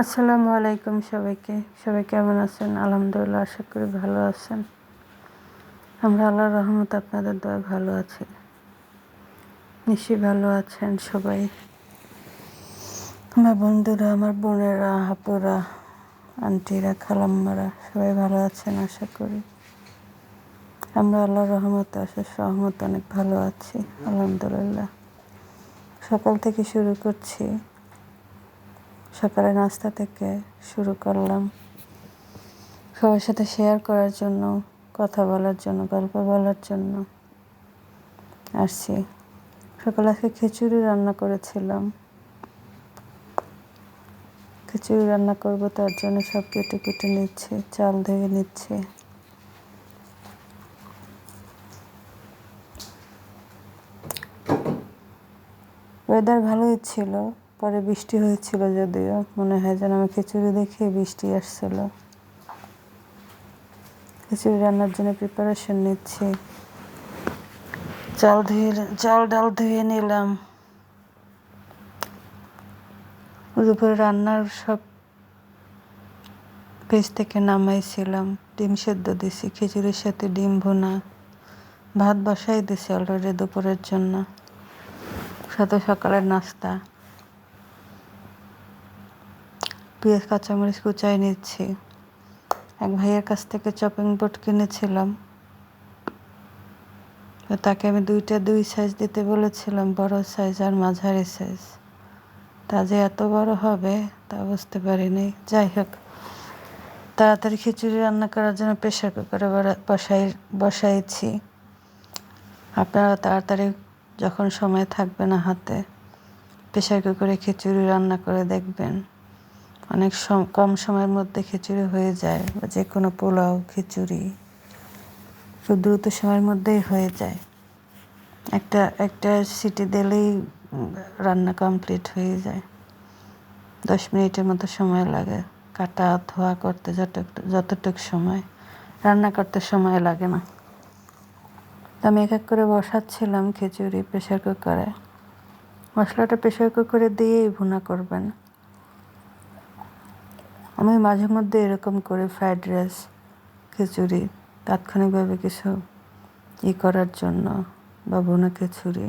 আসসালামু আলাইকুম সবাইকে। সবাই কেমন আছেন? আলহামদুলিল্লাহ, আশা করি ভালো আছেন। আমরা আল্লাহর রহমত আপনাদের দয়া ভালো আছি। নিশ্চয়ই ভালো আছেন সবাই। আমার বন্ধুরা, আমার বোনেরা হাপুরা আন্টিরা, খালাম্মারা, সবাই ভালো আছেন, আশা করি। আমরা আল্লাহর রহমত আসার সহমত অনেক ভালো আছি, আলহামদুলিল্লাহ। সকাল থেকে শুরু করছি। সকালে নাস্তা থেকে শুরু করলাম। সবার সাথে শেয়ার করার জন্য, কথা বলার জন্য, গল্প বলার জন্য আসছি। সকালে আজকে খিচুড়ি রান্না করেছিলাম। খিচুড়ি রান্না করব, তার জন্য সব কেটে কেটে নিচ্ছে, চাল ধুয়ে নিচ্ছে। ওয়েদার ভালোই ছিল। পরে বৃষ্টি হয়েছিল যদিও, মনে হয় যেন আমি খিচুড়ি দেখে বৃষ্টি আসছিল। খিচুড়ি রান্নার জন্য প্রিপারেশন নিচ্ছি। চাল ধুয়ে, চাল ডাল ধুয়ে নিলাম। দুপুরে রান্নার সব পেজ থেকে নামাইছিলাম, ডিম সেদ্ধ দিছি, খিচুড়ির সাথে ডিম ভুনা, ভাত বসাই দিছি অলরেডি দুপুরের জন্য। সাথে সকালের নাস্তা। পেঁয়াজ, কাঁচামরিচ কুচাই নিচ্ছি। এক ভাইয়ের কাছ থেকে চপিং বোর্ড কিনেছিলাম। তাকে আমি দুইটা দুই সাইজ দিতে বলেছিলাম, বড় সাইজ আর মাঝারি সাইজ তা যে এত বড় হবে তা বুঝতে পারিনি। যাই হোক, তাড়াতাড়ি খিচুড়ি রান্না করার জন্য প্রেশার কুকারে বসাই বসাইছি। আপনারা তাড়াতাড়ি যখন সময় থাকবে না হাতে প্রেশার কুকারে খিচুড়ি রান্না করে দেখবেন। অনেক কম সময়ের মধ্যে খিচুড়ি হয়ে যায় বা যে কোনো পোলাও, খিচুড়ি। খুব দ্রুত সময়ের মধ্যেই হয়ে যায়। একটা একটা সিটি দিলেই রান্না কমপ্লিট হয়ে যায়। দশ মিনিটের মতো সময় লাগে। কাটা, ধোয়া করতে যত যতটুক সময়। রান্না করতে সময় লাগে না। তো আমি এক এক করে বসাচ্ছিলাম খিচুড়ি প্রেশার কুকারে। মশলাটা প্রেশার কুকারে দিয়েই ভুনা করবেন। আমি মাঝে মধ্যে এরকম করে ফ্রাইড রাইস খিচুড়ি, তাৎক্ষণিকভাবে কিছু ই করার জন্য বা বোনা খিচুড়ি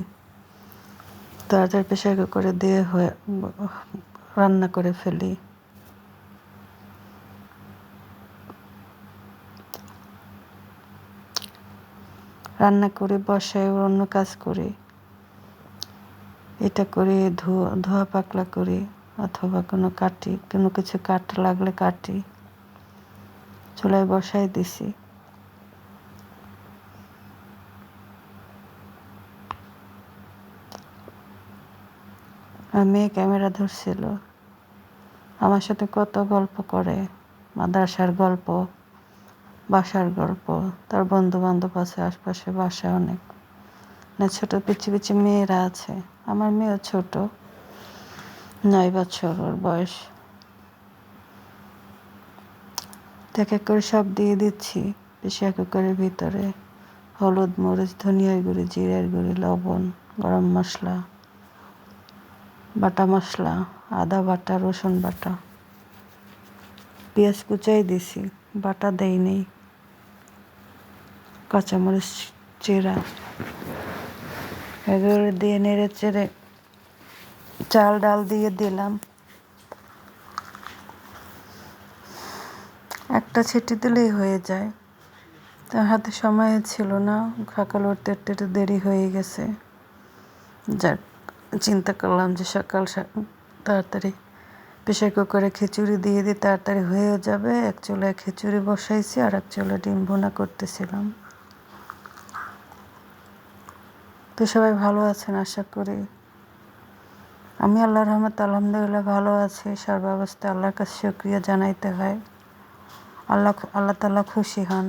তাড়াতাড়ি প্রেশার কুকারে দিয়ে হয়ে, রান্না করে ফেলি। রান্না করে বসায় অন্য কাজ করি। এটা করে ধোয়া ধোয়া পাকলা করি। অথবা কোনো কাটি কোনো কিছু কাট লাগলে কাটি চুলায় বসাই দিছি। মেয়ে ক্যামেরা ধরছিল। আমার সাথে কত গল্প করে, মাদ্রাসার গল্প, বাসার গল্প, তার বন্ধু বান্ধব আছে, আশপাশে বাসা অনেক। না, ছোট পিছি পিছি মেয়েরা আছে, আমার মেয়েও ছোট। নয় বছর ওর বয়স। এক এক করে সব দিয়ে দিচ্ছি প্রেশার কুকারের ভিতরে। হলুদ, মরিচ, ধনিয়ার গুঁড়ি, জিরের গুঁড়ি, লবণ, গরম মশলা, বাটা মশলা, আদা বাটা, রসুন বাটা। পেঁয়াজ কুচাই দিছি, বাটা দেয়নি কাঁচামরিচ, চেরা। এগুলো দিয়ে নেড়ে চেড়ে চাল ডাল দিয়ে দিলাম। একটা ছেটি দিলেই হয়ে যায়। তার হাতে সময় ছিল না, সকাল উঠতে উঠতে একটু দেরি হয়ে গেছে। যাক, চিন্তা করলাম যে সকাল তাড়াতাড়ি প্রেশার কুকারে খিচুড়ি দিয়ে দিই, তাড়াতাড়ি হয়েও যাবে। এক চুলায় খিচুড়ি বসাইছি আর এক চুলায় ডিম ভুনা করতেছিলাম। তো সবাই ভালো আছেন, আশা করি। আমি আল্লাহ রহমত আলহামদুলিল্লাহ ভালো আছি সর্বাবস্থা আল্লাহর কাছে সক্রিয়া জানাইতে হয়। আল্লাহ আল্লাহ তাল্লাহ খুশি হন।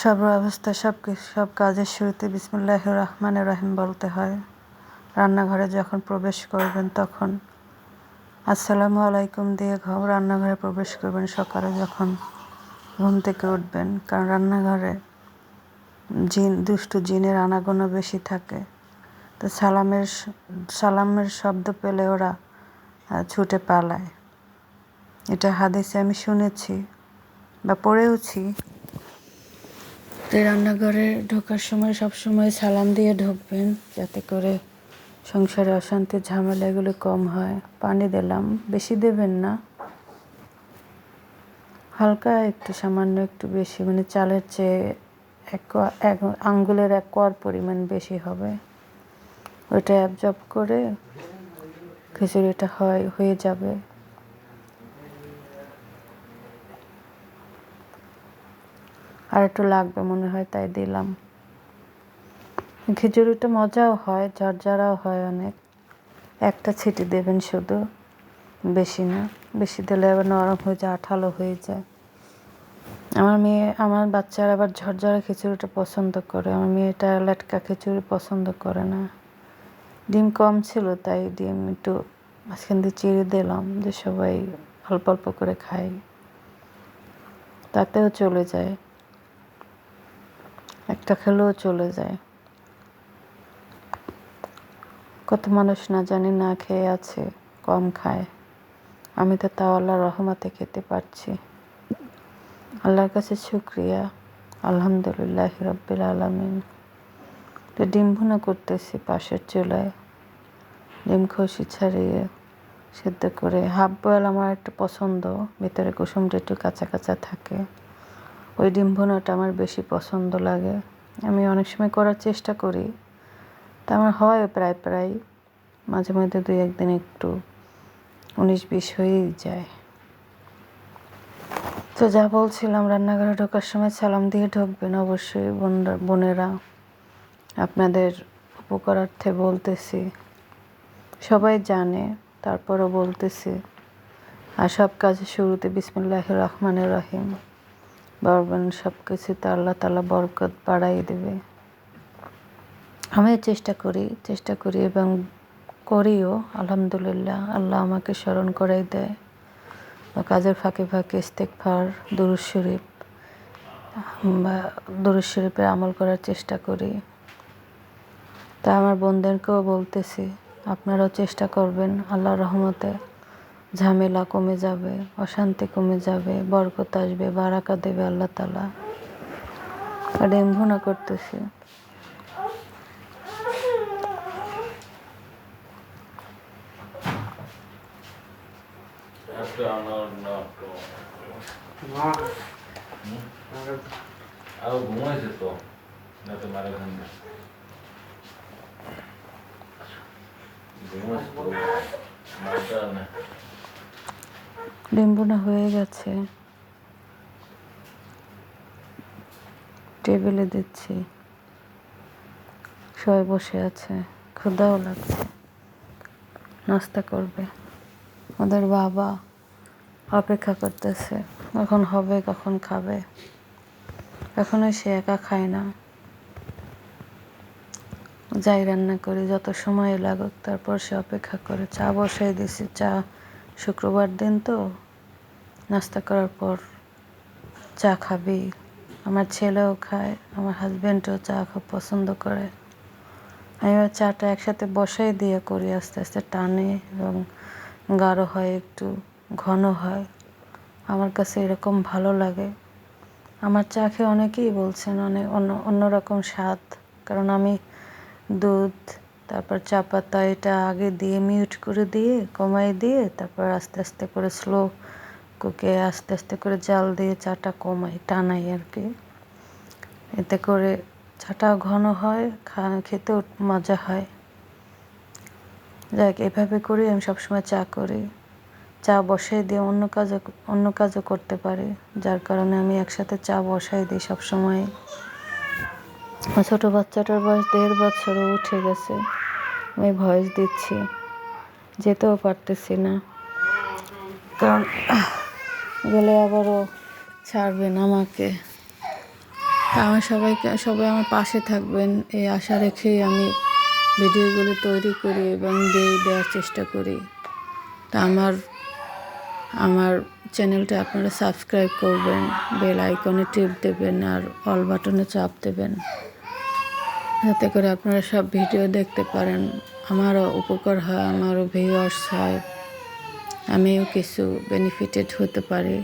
সব অবস্থা সব সব কাজের শুরুতে বিসমুল্লাহ রহমান রহিম বলতে হয়। রান্নাঘরে যখন প্রবেশ করবেন তখন আসসালামু আলাইকুম দিয়ে ঘর রান্নাঘরে প্রবেশ করবেন সকালে যখন ঘুম থেকে উঠবেন। কারণ রান্নাঘরে জিন দুষ্টু জিনের আনাগোনা বেশি থাকে। তো সালামের সালামের শব্দ পেলে ওরা ছুটে পালায়। এটা হাদিসে আমি শুনেছি বা পড়েওছি। তো রান্নাঘরে ঢোকার সময় সব সময় সালাম দিয়ে ঢুকবেন যাতে করে সংসারে অশান্তির ঝামেলা এগুলো কম হয়। পানি দিলাম, বেশি দেবেন না। হালকা একটু, সামান্য একটু বেশি মানে চালের চেয়ে এক আঙ্গুলের এক কোয়ার পরিমাণ বেশি হবে। ওইটা অ্যাবজর্ব করে খিচুড়িটা হয়, হয়ে যাবে। আর একটু লাগবে, মনে হয় তাই দিলাম। খিচুড়িটা মজাও হয়, ঝরঝরাও হয় অনেক। একটা ছিটি দেবেন শুধু, বেশি না। বেশি দিলে আবার নরম হয়ে যায়, আঠালো হয়ে যায়। আমার মেয়ে, আমার বাচ্চারা আবার ঝরঝরা খিচুড়িটা পছন্দ করে। আমার মেয়েটা লেটকা খিচুড়ি পছন্দ করে না। ডিম কম ছিল, তাই ডিম একটু মাঝখান দিয়ে চিড়ে দিলাম যে সবাই অল্প অল্প করে খাই তাতেও চলে যায়। একটা খেলেও চলে যায়। কত মানুষ না জানি না খেয়ে আছে, কম খায়। আমি তো তাও আল্লাহর রহমতে খেতে পারছি। আল্লাহর কাছে শুক্রিয়া। আলহামদুলিল্লাহ রব্বিল আলমিন। ডিম ভুনা করতেছি পাশের চুলায়। ডিম খসি ছাড়িয়ে সেদ্ধ করে হাফ বয়েল আমার একটু পছন্দ, ভিতরে কুসুমটা একটু কাঁচা কাঁচা থাকে। ওই ডিম ভুনাটা আমার বেশি পছন্দ লাগে। আমি অনেক সময় করার চেষ্টা করি। তা আমার হয় প্রায় প্রায়, মাঝে মধ্যে দুই একদিন একটু, উনিশ বিশ হয়েই যায়। তো যা বলছিলাম, রান্নাঘরে ঢোকার সময় সালাম দিয়ে ঢুকবেন অবশ্যই বোনরা বোনেরা। আপনাদের উপকারার্থে বলতেছি। সবাই জানে, তারপরও বলতেছি, আর সব কাজের শুরুতে বিসমিল্লাহ রহমানের রহিম। বলবেন সব কিছুতে আল্লাহ তালা বরকত বাড়াই দেবে। আমি চেষ্টা করি চেষ্টা করি এবং করিও, আলহামদুলিল্লাহ, আল্লাহ আমাকে স্মরণ করাই দেয়। বা কাজের ফাঁকে ফাঁকে ইস্তেকফার দুরুজ শরীফ, বা দুরুজ শরীফের আমল করার চেষ্টা করি। তা আমার বোনদেরকেও বলতেছি আপনারাও চেষ্টা করবেন আল্লাহ রহমতে ঝামেলা কমে যাবে অশান্তি কমে যাবে বরকত আসবে বারাকা দেবে আল্লাহ তালা আর ভুনা করতেছি। মা। ঘুমাইছে তো? না তো মারা ঘুম ঘুমাইছে তো মাথা না ডিম্বুনা হয়ে গেছে। টেবিলে দিচ্ছি। সবাই বসে আছে। ক্ষুদাও লাগছে। নাস্তা করবে। ওদের বাবা অপেক্ষা করতেছে। কখন হবে, কখন খাবে। এখনও সে একা খায় না। যাই রান্না করি, যত সময় লাগুক, তারপর সে অপেক্ষা করে। চা বসাই দিছি। চা শুক্রবার দিন তো। নাস্তা করার পর চা খাবি। আমার ছেলেও খায়, আমার হাজব্যান্ডও চা খুব পছন্দ করে। আমি এবার চাটা একসাথে বসাই দিয়ে করি, আস্তে আস্তে টানে এবং গাঢ় হয়, একটু ঘন হয়। আমার কাছে এরকম ভালো লাগে। আমার চা খেয়ে অনেকেই বলছেন অনেক অন্য অন্যরকম স্বাদ। কারণ আমি দুধ, তারপর চা পাতা এটা আগে দিয়ে মিউট করে দিয়ে কমাই দিয়ে, তারপর আস্তে আস্তে করে স্লো কুকে আস্তে আস্তে করে জাল দিয়ে চাটা কমাই টানাই আর কি। এতে করে চাটা ঘন হয়, খা, খেতেও মজা হয়। যাক, এভাবে করি আমি সবসময় চা করি। চা বসাই দিয়ে অন্য কাজও অন্য কাজও করতে পারি। যার কারণে আমি একসাথে চা বসাই দিই সবসময়। ছোটো বাচ্চাটার বয়স দেড় বছরও উঠে গেছে। আমি ভয়েস দিচ্ছি। যেতেও পারতেছি না। কারণ গেলে আবারও ছাড়বে না আমাকে। আমার সবাইকে, সবাই আমার পাশে থাকবেন এই আশা রেখেই আমি ভিডিওগুলো তৈরি করি এবং দিয়ে দেওয়ার চেষ্টা করি। তা আমার আমার চ্যানেলটা আপনারা সাবস্ক্রাইব করবেন, বেল আইকনে টিপ দেবেন আর অল বাটনে চাপ দেবেন, যাতে করে আপনারা সব ভিডিও দেখতে পারেন। আমারও উপকার হয়, আমারও ভিউয়ার্স হয়, আমিও কিছু বেনিফিটেড হতে পারি।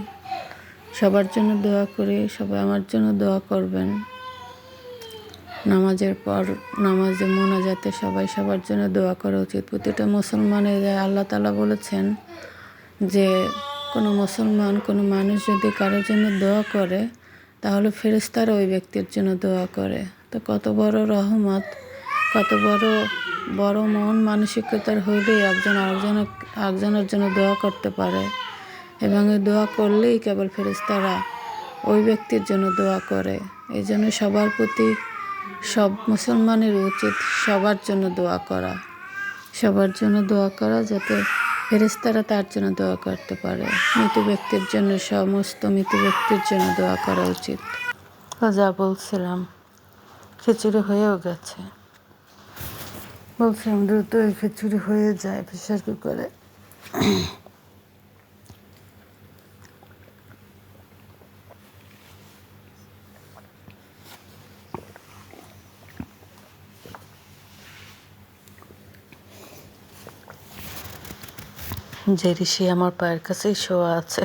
সবার জন্য দোয়া করি, সবাই আমার জন্য দোয়া করবেন। নামাজের পর নামাজে মোনাজাতে সবাই সবার জন্য দোয়া করা উচিত। প্রতিটা মুসলমানের আল্লাহ তালা বলেছেন যে কোনো মুসলমান, কোনো মানুষ যদি কারোর জন্য দোয়া করে, তাহলে ফেরেশতারা ওই ব্যক্তির জন্য দোয়া করে। তো কত বড় রহমত, কত বড় বড় মন মানসিকতার হইলেই একজন আরেকজনের একজনের জন্য দোয়া করতে পারে। এবং এই দোয়া করলেই কেবল ফেরেশতারা ওই ব্যক্তির জন্য দোয়া করে। এই জন্য সবার প্রতি সব মুসলমানের উচিত সবার জন্য দোয়া করা। সবার জন্য দোয়া করা যাতে ফেরেশতারা তার জন্য দোয়া করতে পারে। মৃত ব্যক্তির জন্য সমস্ত মৃত ব্যক্তির জন্য দোয়া করা উচিত। যা বলছিলাম, খিচুড়ি হয়েও গেছে। বলছিলাম দ্রুত খিচুড়ি হয়ে যায় প্রেশার কুকারে যে ঋষি আমার পায়ের কাছেই শোয়া আছে।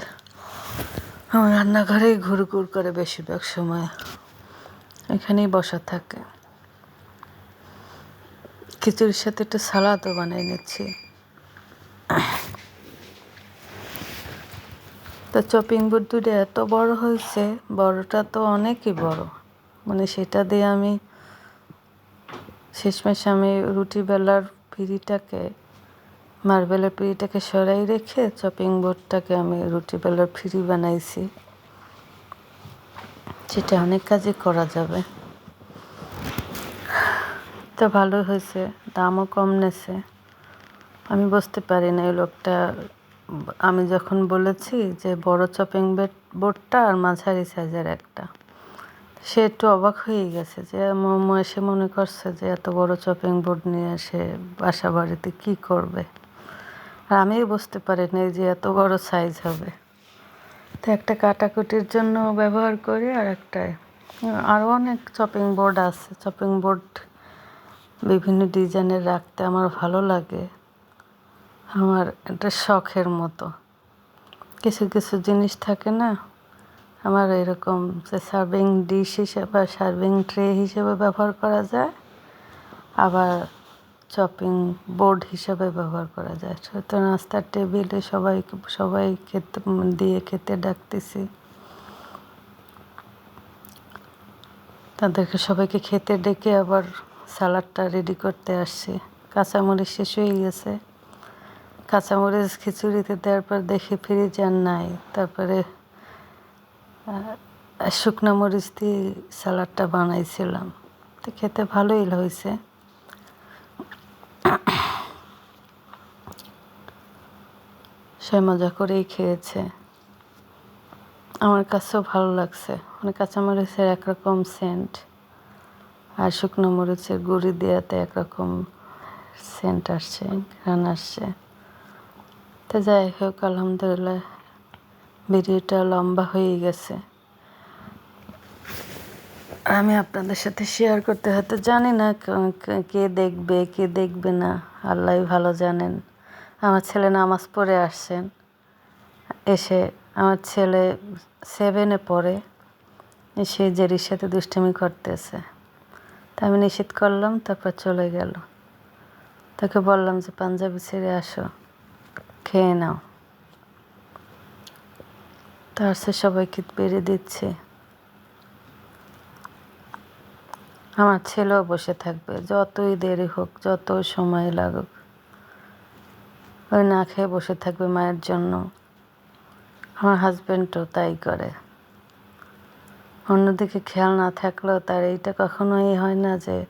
আমার রান্নাঘরেই ঘুর ঘুর করে বেশিরভাগ সময়। এখানেই বসা থাকে। খিচুড়ির সাথে একটু সালাদও বানিয়ে নিচ্ছি। তো চপিং বোর্ড দুটো এত বড় হয়েছে, বড়টা তো অনেকই বড়। মানে সেটা দিয়ে আমি শেষমেশ আমি রুটি বেলার পিঁড়িটাকে মার্বেলের পিঁড়িটাকে সরাই রেখে চপিং বোর্ডটাকে আমি রুটি বেলার ফিরি বানাইছি। সেটা অনেক কাজই করা যাবে। তো ভালো হয়েছে, দামও কম নেছে। আমি বুঝতে পারি না এই লোকটা, আমি যখন বলেছি যে বড় চপিং বেড বোর্ডটা আর মাঝারি সাইজের একটা, সে একটু অবাক হয়ে গেছে যে মোমো, এসে মনে করছে যে এত বড় চপিং বোর্ড নিয়ে এসে বাসা বাড়িতে কী করবে। আর আমিও বুঝতে পারিনি যে এত বড় সাইজ হবে। তো একটা কাটাকুটির জন্য ব্যবহার করি আর একটা আরও অনেক চপিং বোর্ড আছে। চপিং বোর্ড বিভিন্ন ডিজাইনের রাখতে আমার ভালো লাগে। আমার এটা শখের মতো। কিছু কিছু জিনিস থাকে না, আমার এরকম যে সার্ভিং ডিশ হিসেবে সার্ভিং ট্রে হিসেবে ব্যবহার করা যায়। আবার চপিং বোর্ড হিসাবে ব্যবহার করা যায়। তো নাস্তার টেবিলে সবাই সবাই খেতে দিয়ে খেতে ডাকতেছি। তাদেরকে সবাইকে খেতে ডেকে আবার সালাডটা রেডি করতে আসছি। কাঁচামরিচ শেষ হয়ে গেছে। কাঁচামরিচ খিচুড়িতে দেওয়ার পর দেখি ফ্রিজ আর নাই। তারপরে শুকনো মরিচ দিয়ে সালাডটা বানাইছিলাম। তো খেতে ভালোই হয়েছে। সে মজা করেই খেয়েছে। আমার কাছেও ভালো লাগছে। মানে কাঁচামরিচের একরকম সেন্ট আর শুকনো মরিচের গুঁড়ি দেওয়াতে একরকম সেন্ট আসছে, ঘ্রাণ আসছে। তো যাই হোক, আলহামদুলিল্লাহ, ভিডিওটা লম্বা হয়ে গেছে। আমি আপনাদের সাথে শেয়ার করতে হয়তো জানি না কে দেখবে কে দেখবে না। আল্লাহ ভালো জানেন। আমার ছেলে নামাজ পড়ে আসছেন। এসে আমার ছেলে সেভেনে পড়ে। সে জেরির সাথে দুষ্টামি করতেছে। তা আমি নিষেধ করলাম, তারপর চলে গেল। তাকে বললাম যে, পাঞ্জাবি ছেড়ে আসো, খেয়ে নাও। তার সে সবাইকে বেড়ে দিচ্ছে। আমার ছেলেও বসে থাকবে, যতই দেরি হোক, যত সময় লাগুক। ওই না খেয়ে বসে থাকবে মায়ের জন্য। আমার হাজব্যান্ডও তাই করে। অন্যদিকে খেয়াল না থাকলেও তার এইটা কখনোই হয় না যে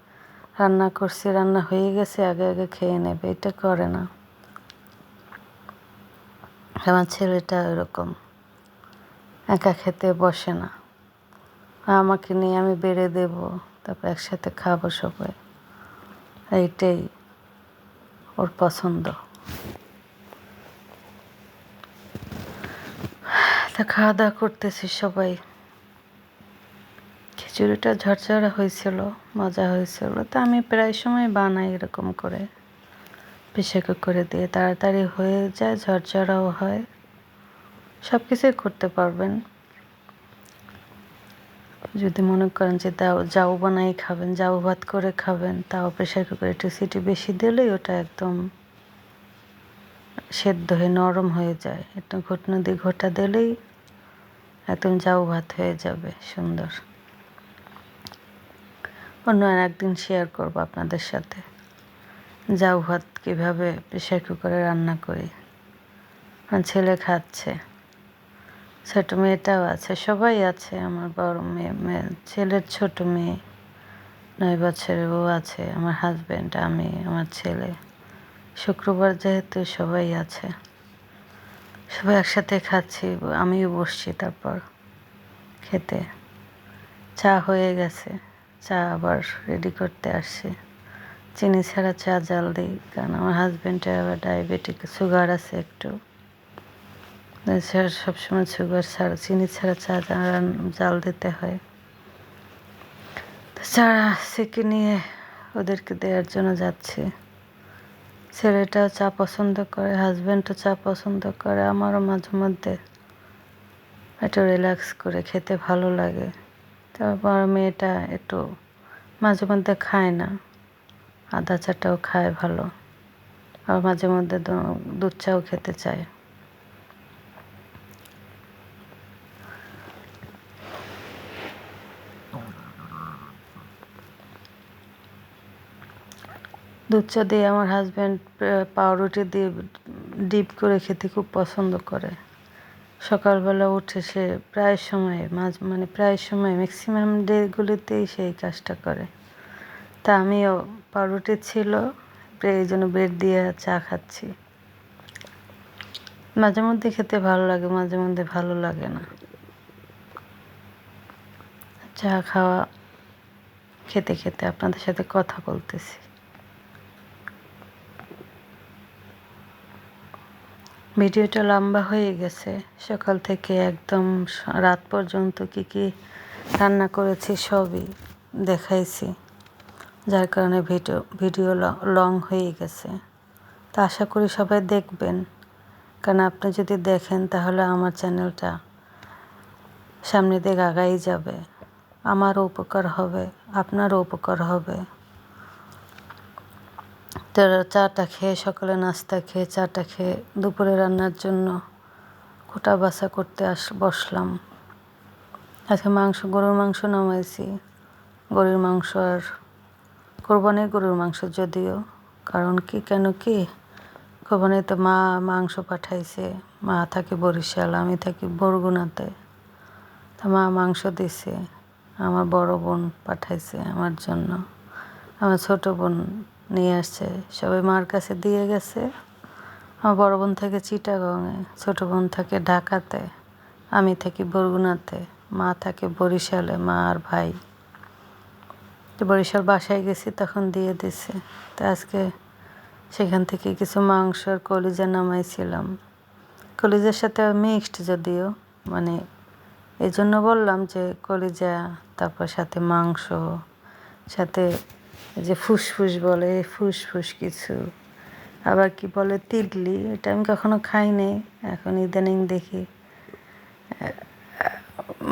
রান্না করছি, রান্না হয়ে গেছে, আগে আগে খেয়ে নেবে। এটা করে না। আমার ছেলেটা এরকম একা খেতে বসে না। আমাকে নিয়ে আমি বেড়ে দেব, তারপর একসাথে খাব সবাই। এইটাই ওর পছন্দ। তা খাওয়া দাওয়া করতেছি সবাই। খিচুড়িটা ঝরঝরা হয়েছিল, মজা হয়েছিল। তা আমি প্রায় সময় বানাই এরকম করে। প্রেশার কুকারে দিয়ে তাড়াতাড়ি হয়ে যায়, ঝরঝরাও হয়। সব কিছুই করতে পারবেন। যদি মনে করেন যে দাও জাউ বানাই খাবেন জাউ ভাত করে খাবেন, তাও প্রেশার কুকারে একটু সিটি বেশি দিলেই ওটা একদম সেদ্ধ হয়ে নরম হয়ে যায়। একটু ঘটনা দিয়ে ঘোটা দিলেই একদম জাউ ভাত হয়ে যাবে। সুন্দর। অন্য আর একদিন শেয়ার করব আপনাদের সাথে। জাউ ভাত কীভাবে প্রেশার কুকারে রান্না করি। আমার ছেলে খাচ্ছে। ছোট মেয়েটাও আছে, সবাই আছে। আমার বড় মেয়ে মেয়ে, ছেলের ছোট মেয়ে, নয় বছরের ও আছে। আমার হাজব্যান্ড আমি, আমার ছেলে। শুক্রবার যেহেতু সবাই আছে। সবাই একসাথে খাচ্ছি, আমিও বসছি তারপর খেতে। চা হয়ে গেছে, চা আবার রেডি করতে আসছি। চিনি ছাড়া চা জাল দিই, কারণ আমার হাজব্যান্ডের আবার ডায়াবেটিক সুগার আছে একটু। সবসময় সুগার ছাড়া, চিনি ছাড়া চা জাল দিতে হয়। তো চা, সেকে নিয়ে ওদেরকে দেওয়ার জন্য যাচ্ছি। ছেলেটাও চা পছন্দ করে হাজব্যান্ডও চা পছন্দ করে, আমারও মাঝে মধ্যে একটু রিল্যাক্স করে খেতে ভালো লাগে। তারপর মেয়েটা একটু মাঝে মধ্যে খায় না, আদা চাটাও খায় ভালো আর মাঝে মধ্যে দুধ চাও খেতে চায়। দুধ চা দিয়ে আমার হাজব্যান্ড পাউরুটি দিয়ে ডিপ করে খেতে খুব পছন্দ করে। সকালবেলা উঠে সে প্রায় সময় মাঝ মানে প্রায় সময় ম্যাক্সিমাম ডেগুলিতেই সেই কাজটা করে। তা আমিও পাউরুটি ছিল এই জন্য ব্রেড দিয়ে চা খাচ্ছি। মাঝে মধ্যে খেতে ভালো লাগে, মাঝে মধ্যে ভালো লাগে না। চা খাওয়া, খেতে খেতে আপনাদের সাথে কথা বলতেছি। ভিডিওটা লম্বা হয়ে গেছে। সকাল থেকে একদম রাত পর্যন্ত কি কি রান্না করেছি সবই দেখাইছি, যার কারণে ভিডিও ভিডিও লং হয়ে গেছে। তা আশা করি সবাই দেখবেন। কারণ আপনি যদি দেখেন, তাহলে আমার চ্যানেলটা সামনের দিকে আগাই যাবে। আমারও উপকার হবে, আপনারও উপকার হবে। চাটা খেয়ে সকালে নাস্তা খেয়ে চাটা খেয়ে দুপুরে রান্নার জন্য কোটা বাছা করতে আস, বসলাম। আজকে মাংস, গরুর মাংস নামাইছি। গরুর মাংস আর কোরবানির গরুর মাংস যদিও, কারণ কি, কেন কি? কোরবানিতে মা মাংস পাঠাইছে, মা থাকে বরিশাল, আমি থাকি বরগুনাতে। তা মা মাংস দিছে, আমার বড় বোন পাঠাইছে আমার জন্য। আমার ছোট বোন নিয়ে আসছে। সবাই মার কাছে দিয়ে গেছে। আমার বড় বোন থাকে চিটাগংয়ে, ছোট বোন থাকে ঢাকাতে, আমি থাকি বরগুনাতে, মা থাকে বরিশালে, মা আর ভাই। বরিশাল বাসায় গেছি, তখন দিয়ে দিছে। তো আজকে সেখান থেকে কিছু মাংস আর কলিজা নামাইছিলাম। কলিজার সাথে মিক্সড যদিও মানে এই জন্য বললাম যে কলিজা, তারপর সাথে মাংস, সাথে যে ফুসফুস বলে ফুসফুস কিছু। আবার কি বলে তিডলি এটা আমি কখনো খাইনি, এখন ইদানিং দেখি।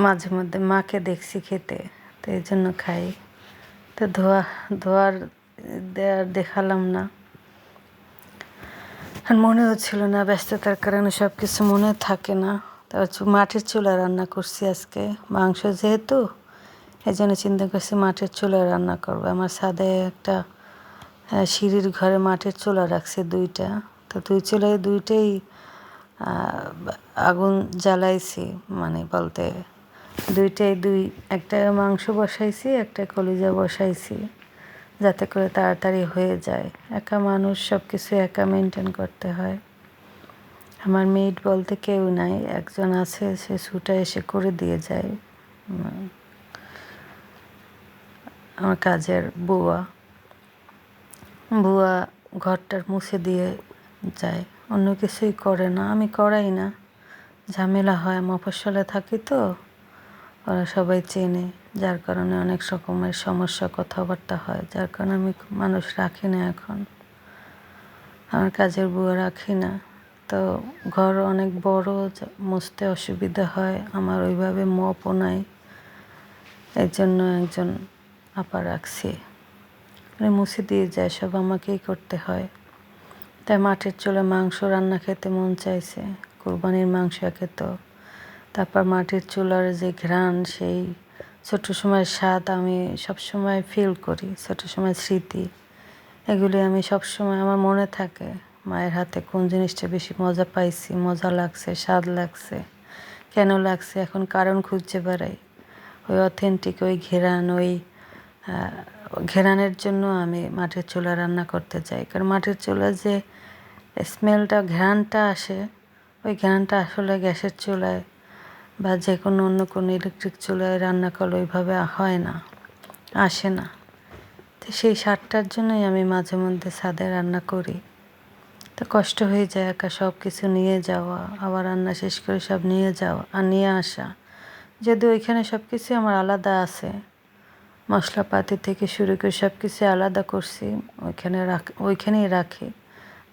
মাঝে মধ্যে মাকে দেখছি খেতে, তো এই জন্য খাই। তো ধোয়া, ধোয়ার দেওয়ার দেখালাম না। আর মনে হচ্ছিল না, ব্যস্ততার কারণে সব কিছু মনে থাকে না। তারপর মাটির চুলায় রান্না করছি আজকে, মাংস যেহেতু এই জন্য চিন্তা করছি মাটির চুলায় রান্না করব। আমার ছাদে একটা সিঁড়ির ঘরে মাটির চুলা রাখছি দুইটা। তো দুই চুলায় দুইটাই আগুন জ্বালাইছি মানে বলতে দুইটাই দুই, একটা মাংস বসাইছি, একটা কলিজা বসাইছি, যাতে করে তাড়াতাড়ি হয়ে যায়। একা মানুষ সব কিছু একা মেনটেন করতে হয়। আমার মেড বলতে কেউ নাই, একজন আছে, সে ছুটে এসে করে দিয়ে যায়। আমার কাজের বুয়া। বুয়া ঘরটার মুছে দিয়ে যায়। অন্য কিছুই করে না, আমি করাই না। ঝামেলা হয় মফস্বলে থাকি তো। ওরা সবাই চেনে, যার কারণে অনেক রকমের সমস্যা, কথাবার্তা হয়। যার কারণে আমি মানুষ রাখি না এখন। আমার কাজের বুয়া রাখি না। তো ঘর অনেক বড় মুছতে অসুবিধা হয়। আমার ওইভাবে মপও নাই। এর জন্য একজন আপা রাখছি। মানে মুছে দিয়ে যায়, সব আমাকেই করতে হয়। তাই মাটির চুলে মাংস রান্না খেতে মন চাইছে, কোরবানির মাংস খেত তারপর মাটির চুলার যে ঘ্রাণ, সেই ছোট সময় স্বাদ আমি সবসময় ফিল করি, ছোট সময় স্মৃতি। এগুলি আমি সবসময় আমার মনে থাকে, মায়ের হাতে কোন জিনিসটা বেশি মজা পাইছি, মজা লাগছে, স্বাদ লাগছে, কেন লাগছে, এখন কারণ খুঁজতে বেড়াই। ওই অথেন্টিক ওই ঘেরান, ওই ঘেরানের জন্য আমি মাটির চুলা রান্না করতে চাই। কারণ মাটির চুলা যে স্মেলটা, ঘ্রাণটা আসে, ওই ঘ্রাণটা আসলে গ্যাসের চুলায় বা যে কোনো অন্য কোনো ইলেকট্রিক চুলায় রান্না করলে ওইভাবে হয় না, আসে না। তো সেই স্বাদটার জন্যই আমি মাঝে মধ্যে ছাদে রান্না করি। তো কষ্ট হয়ে যায় একা সব কিছু নিয়ে যাওয়া, আবার রান্না শেষ করে সব নিয়ে যাওয়া আর নিয়ে আসা। যদি ওইখানে সব কিছু আমার আলাদা আছে মশলাপাতি থেকে শুরু করে সব কিছু আলাদা করছি, ওইখানে রাখ, ওইখানেই রাখি।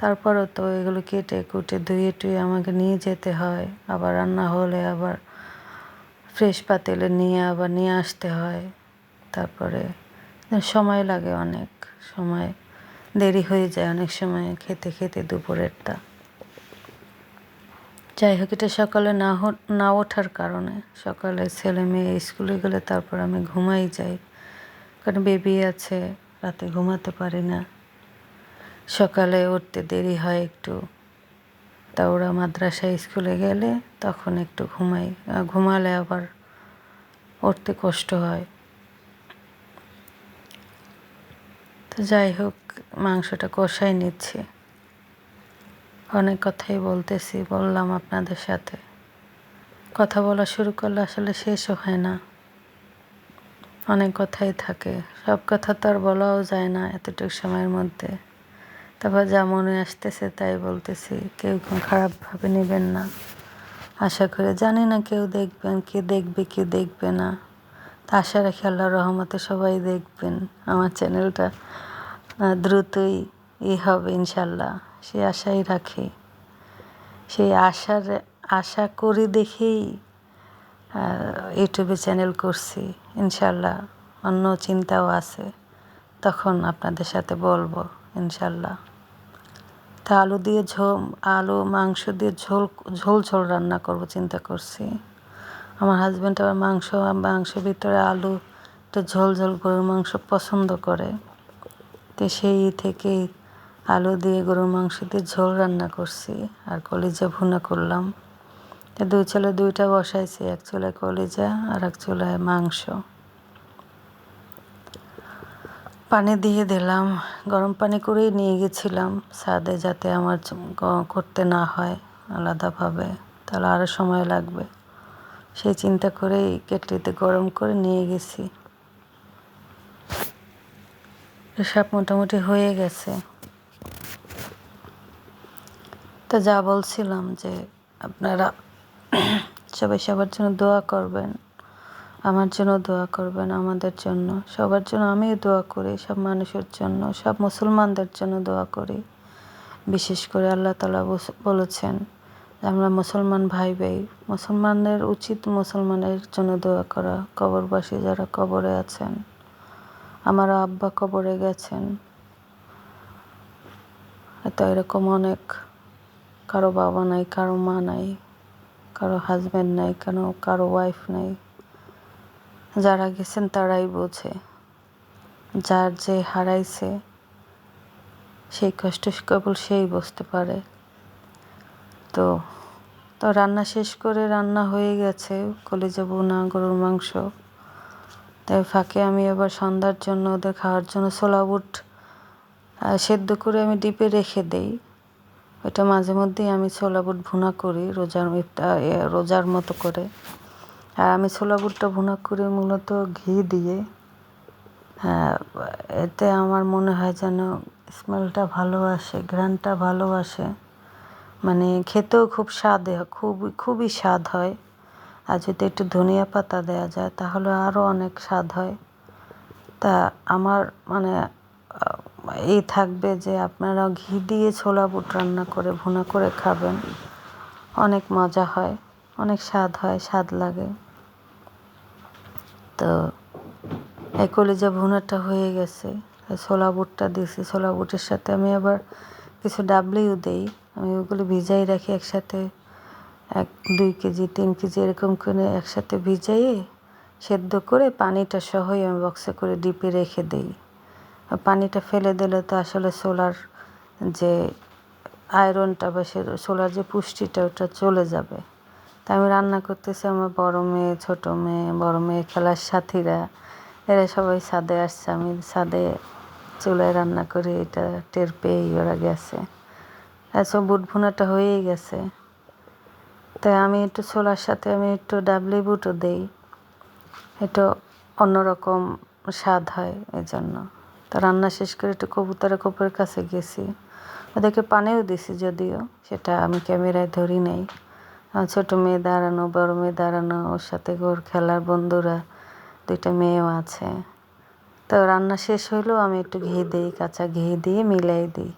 তারপরও তো এগুলো কেটে কুটে ধুয়ে টুয়ে আমাকে নিয়ে যেতে হয়, আবার রান্না হলে আবার ফ্রেশ পাতিলে নিয়ে আবার নিয়ে আসতে হয়। তারপরে সময় লাগে অনেক, সময় দেরি হয়ে যায় অনেক সময় খেতে খেতে দুপুরেরটা। যাই হোক, এটা সকালে না না ওঠার কারণে সকালে ছেলে মেয়ে স্কুলে গেলে তারপর আমি ঘুমাই যাই। কারণ বেবি আছে, রাতে ঘুমাতে পারি না। সকালে উঠতে দেরি হয় একটু। তা ওরা মাদ্রাসা স্কুলে গেলে তখন একটু ঘুমাই ঘুমালে আবার উঠতে কষ্ট হয়। তো যাই হোক, মাংসটা কষাই নিচ্ছি। অনেক কথাই বলতেছি, বললাম আপনাদের সাথে। কথা বলা শুরু করলে আসলে শেষও হয় না। অনেক কথাই থাকে। সব কথা তো আর বলাও যায় না এতটুকু সময়ের মধ্যে। তারপর যা মনে আসতেছে তাই বলতেছি, কেউ খারাপভাবে নেবেন না। আশা করে জানি না কেউ দেখবেন, কে দেখবে কে দেখবে না। তা আশা রাখি আল্লাহ রহমতে সবাই দেখবেন। আমার চ্যানেলটা দ্রুতই ই হবে ইনশাল্লাহ। সে আশাই রাখি। সেই আশার, আশা করি দেখেই ইউটিউবে চ্যানেল করছি, ইনশাল্লাহ অন্য চিন্তাও আছে, তখন আপনাদের সাথে বলব, ইনশাল্লাহ। তা আলু দিয়ে ঝোল, আলু, মাংস দিয়ে ঝোল ঝোল ঝোল রান্না করব, চিন্তা করছি। আমার হাজব্যান্ড আবার মাংস, মাংসের ভিতরে আলু, একটু ঝোল ঝোল গরুর মাংস পছন্দ করে। তো সেই থেকেই আলু দিয়ে গরুর মাংস দিয়ে ঝোল রান্না করছি, আর কলিজা ভুনা করলাম। তো দুই চুলে দুইটা বসাইছি, এক চুলায় কলিজা আর এক চুলায় মাংস। পানি দিয়ে দিলাম, গরম পানি করেই নিয়ে গেছিলাম, ছাদে যাতে আমার করতে না হয় আলাদাভাবে, তাহলে আরও সময় লাগবে। সেই চিন্তা করেই কেটলিতে গরম করে নিয়ে গেছি। সব মোটামুটি হয়ে গেছে। তো যা বলছিলাম যে আপনারা সবাই সবার জন্য দোয়া করবেন। আমার জন্য দোয়া করবেন আমাদের জন্য। সবার জন্য আমিও দোয়া করি, সব মানুষের জন্য, সব মুসলমানদের জন্য দোয়া করি। বিশেষ করে আল্লাহ তালা বলেছেন আমরা মুসলমান ভাই ভাই মুসলমানদের উচিত মুসলমানের জন্য দোয়া করা। কবরবাসী যারা কবরে আছেন, আমার আব্বা কবরে গেছেন। তো এরকম অনেক, কারও বাবা নাই, কারও মা নাই। কারও হাজব্যান্ড নাই, কেন কারও ওয়াইফ নাই। যারা গেছেন তারাই বোঝে। যার যে হারাইছে, সেই কষ্ট কেবল সেই বুঝতে পারে। তো তো রান্না শেষ করে রান্না হয়ে গেছে কলিজা বোনা গরুর মাংস। তাই ফাঁকে আমি আবার সন্ধ্যার জন্য ওদের খাওয়ার জন্য ছোলা বুট সেদ্ধ করে আমি ডিপে রেখে দেই। ওইটা মাঝে মধ্যেই আমি ছোলা বুট ভুনা করি রোজার রোজার মতো করে। আর আমি ছোলা বুটটা ভুনা করি মূলত ঘি দিয়ে হ্যাঁ এতে আমার মনে হয় যেন স্মেলটা ভালো আসে, ঘ্রাণটা ভালো আসে। মানে খেতেও খুব স্বাদ হয় খুবই স্বাদ হয়। আর যদি একটু ধনিয়া পাতা দেওয়া যায় তাহলে আরও অনেক স্বাদ হয়। তা আমার মানে এই থাকবে যে আপনারা ঘি দিয়ে ছোলা বুট রান্না করে ভুনা করে খাবেন। অনেক মজা হয়, অনেক স্বাদ হয়, স্বাদ লাগে। তো এই কলিজা ভুনাটা হয়ে গেছে ছোলা বুটটা দিয়েছি, ছোলা বুটের সাথে আমি আবার কিছু ডাবলিও দেই। আমি ওগুলো ভিজাই রাখি একসাথে, এক, দুই কেজি, তিন কেজি এরকম করে একসাথে ভিজাইয়ে সেদ্ধ করে পানিটা সহই আমি বক্সে করে ডিপে রেখে দিই। পানিটা ফেলে দিলে তো আসলে সোলার যে আয়রনটা বা সে সোলার যে পুষ্টিটা, ওটা চলে যাবে। তা আমি রান্না করতেছি, আমার বড়ো মেয়ে, ছোটো মেয়ে, বড়ো মেয়ে খেলার সাথীরা, এরা সবাই ছাদে আসছে। আমি ছাদে চুলায় রান্না করে, এটা টের পেয়েই ওরা গেছে। আচ্ছা বুট ভুনাটা হয়েই গেছে। তাই আমি একটু ছোলার সাথে, আমি একটু ডাবলি বুটও দেই। একটু অন্যরকম স্বাদ হয় এই জন্য তো রান্না শেষ করে একটু কবুতরের কোপের কাছে গেছি। ওদেরকে পানিও দিছি যদিও, সেটা আমি ক্যামেরায় ধরি নাই। আমার ছোটো মেয়ে দাঁড়ানো, বড় মেয়ে দাঁড়ানো, ওর সাথে ওর খেলার বন্ধুরা, দুইটা মেয়েও আছে। তো রান্না শেষ হইলেও আমি একটু ঘি দিই, কাঁচা ঘি দিয়ে মিলাই দিই।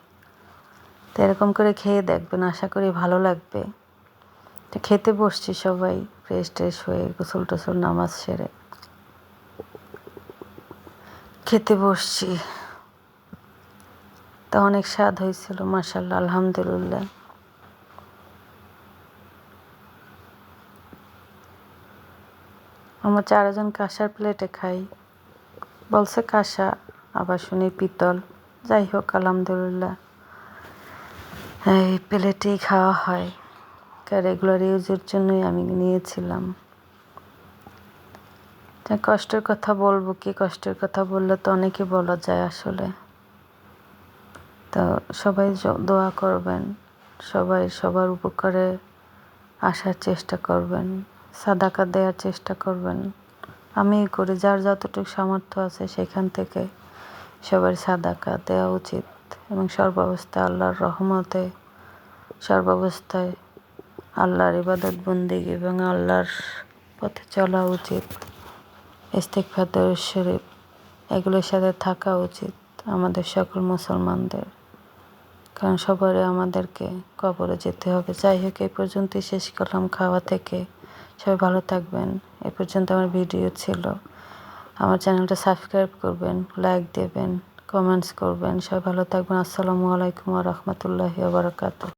তো এরকম করে খেয়ে দেখবেন, আশা করি ভালো লাগবে। খেতে বসছি সবাই, ফ্রেশ ট্রেশ হয়ে গোসল টোসল নামাজ সেরে। খেতে বসছি। তা অনেক স্বাদ হয়েছিল মাসাল্লাহ আলহামদুলিল্লাহ। আমরা চারজন কাঁসার প্লেটে খাই। বলছে কাঁসা, আবার শুনি পিতল। যাই হোক, আলহামদুলিল্লাহ। এই প্লেটেই খাওয়া হয়। রেগুলার ইউজের জন্যই আমি নিয়েছিলাম। তা কষ্টের কথা বলব কি? কষ্টের কথা বললে তো অনেকে বলা যায় আসলে। তো সবাই দোয়া করবেন। সবাই সবার উপকারে আসার চেষ্টা করবেন। সাদাকা দেওয়ার চেষ্টা করবেন। আমি করি, যার যতটুকু সামর্থ্য আছে সেখান থেকে সবার সাদাকা দেওয়া উচিত। এবং সর্বাবস্থায় আল্লাহর রহমতে, সর্বাবস্থায় আল্লাহর ইবাদত, বন্দিগি এবং আল্লাহর পথে চলা উচিত। ইস্তেকফার দরুদ শরীফ, এগুলোর সাথে থাকা উচিত আমাদের সকল মুসলমানদের। কারণ সবারই আমাদেরকে কবরে যেতে হবে। যাই হোক, এই পর্যন্তই শেষ করলাম খাওয়া থেকে। সবাই ভালো থাকবেন। এ পর্যন্ত আমার ভিডিও ছিল। আমার চ্যানেলটা সাবস্ক্রাইব করবেন, লাইক দেবেন, কমেন্টস করবেন। সবাই ভালো থাকবেন। আসসালামু আলাইকুম রহমতুল্লাহি বারকাত